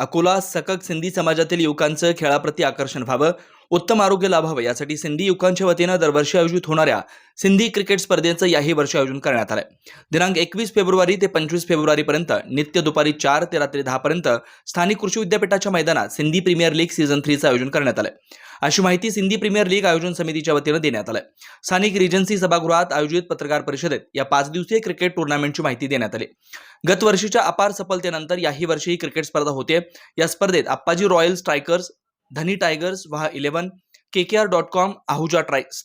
अकोला सकक सिंधी समाजातील युवकांचं खेळाप्रती आकर्षण व्हावं. उत्तम आरोग्य लाभावं. यासाठी सिंधी युवकांच्या वतीनं दरवर्षी आयोजित होणाऱ्या सिंधी क्रिकेट स्पर्धेचं याही वर्षी आयोजन करण्यात आलंय. दिनांक एकवीस फेब्रुवारी ते पंचवीस फेब्रुवारीपर्यंत नित्य दुपारी चार ते रात्री दहापर्यंत स्थानिक कृषी विद्यापीठाच्या मैदानात सिंधी प्रीमियर लीग सीझन थ्रीचं आयोजन करण्यात आलंय. अशी माहिती सिंधी प्रीमियर लीग आयोजन समितीच्या वतीनं देण्यात आलंय. स्थानिक रिजन्सी सभागृहात आयोजित पत्रकार परिषदेत या पाच दिवसीय क्रिकेट टुर्नामेंटची माहिती देण्यात आली. गत वर्षीच्या अपार सफलतेनंतर याही वर्षी ही क्रिकेट स्पर्धा होते या स्पर्धेत Appaji royal strikers Dhani tigers व्हा eleven K K R dot com Ahuja ट्रायक्स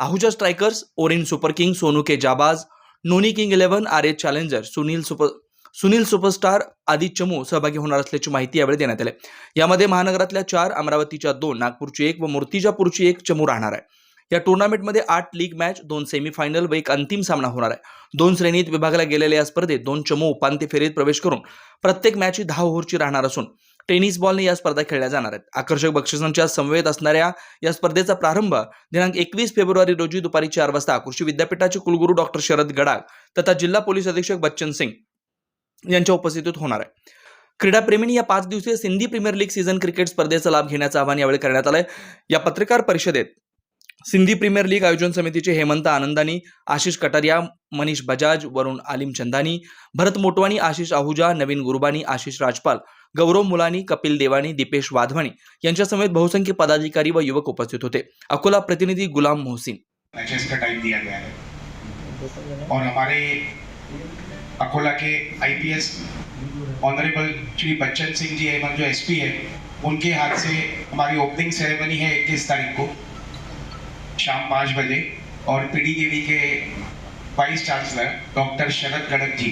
Ahuja strikers ओरिन सुपर किंग सोनू के जाबाज Noni king eleven R H challenger Sunil super Sunil superstar आदी चमू सहभागी होणार असल्याची माहिती यावेळी देण्यात आली. यामध्ये महानगरातल्या चार अमरावतीच्या दोन नागपूरची एक व मूर्तिजापूरची एक चमू राहणार आहे. या टुर्नामेंटमध्ये आठ लीग मॅच दोन सेमीफायनल व एक अंतिम सामना होणार आहे. दोन श्रेणीत विभागला गेलेल्या या स्पर्धेत दोन चमू उपांत्य फेरीत प्रवेश करून प्रत्येक मॅच ही दहा ओव्हरची राहणार असून टेनिस बॉलने या स्पर्धा खेळल्या जाणार आहेत. आकर्षक बक्षिसांच्या समवेत असणाऱ्या या स्पर्धेचा प्रारंभ दिनांक एकवीस फेब्रुवारी रोजी दुपारी चार वाजता कृषी विद्यापीठाचे कुलगुरू डॉक्टर शरद गडाख तथा जिल्हा पोलीस अधीक्षक बच्चन सिंग यांच्या उपस्थितीत होणार आहे. क्रीडाप्रेमींनी या पाच दिवसीय Sindhi premier league season cricket स्पर्धेचा लाभ घेण्याचं आवाहन यावेळी करण्यात आलंय. या पत्रकार परिषदेत सिंधी प्रीमियर लीग आयोजन समितीचे हेमंत आनंदानी आशिष कटारिया मनीष बजाज वरुण आलिम चंदानी भरत मोटवानी आशिष आहुजा नवीन गुरुबानी आशिष राजपाल गौरव मुलानी, कपिल देवानी, दीपेश वाधवानी यांच्या समेत बहुसंख्य पदाधिकारी व युवक उपस्थित होते. अकोला प्रतिनिधी गुलाम मोहसिन. और हमारे अकोला के आईपीएस ऑनरेबल श्री बच्चन सिंह जी एवं जो एसपी है, उनके हाथ से हमारी ओपनिंग सेरेमनी है इक्कीस तारीख को, शाम पाँच बजे। और पीडीकेवी के vice chancellor doctor Sharad Ganak ji,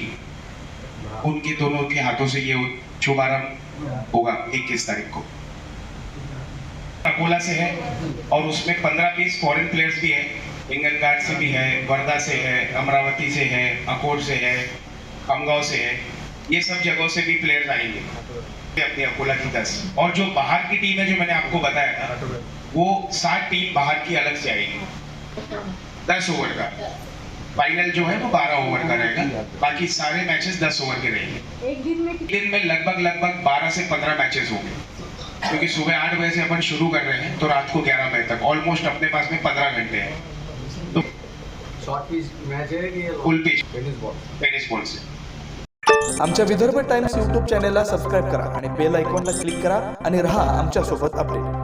उनके दोनों के हाथों से ये शुभारंभ होगा इक्कीस तारीख को। अकोला से है और उसमें पंद्रह बीस फॉरेन प्लेयर्स भी हैं। इंगन से भी है, वर्धा से है, अमरावती से है अकोट से है, खमगांव से है। ये सब जगहों से भी प्लेयर्स आएँगे। अपनी अकोला की दस। और जो बाहर की टीम है जो मैंने आपको बताया था, वो सात टीम बाहर की अलग से आएगी। दस ओवर का। फाइनल जो है वो बारह ओवर का रहेगा। बाकी सारे मैचेस दस ओवर के रहेंगे। एक दिन में दिन में लगभग लगभग 12 से 15 मैचेस होंगे। क्योंकि सुबह आठ बजे से अपन शुरू कर रहे हैं तो रात को 11 बजे तक। ऑलमोस्ट अपने पास में 15 घंटे हैं। शॉर्ट पिच मैच है कि full pitch tennis ball tennis ball से। आमच्या विदर्भ टाइम्स यूट्यूब चॅनेलला सबस्क्राईब करा आणि बेल आयकॉनला क्लिक करा आणि रहा आमच्यासोबत अपडेट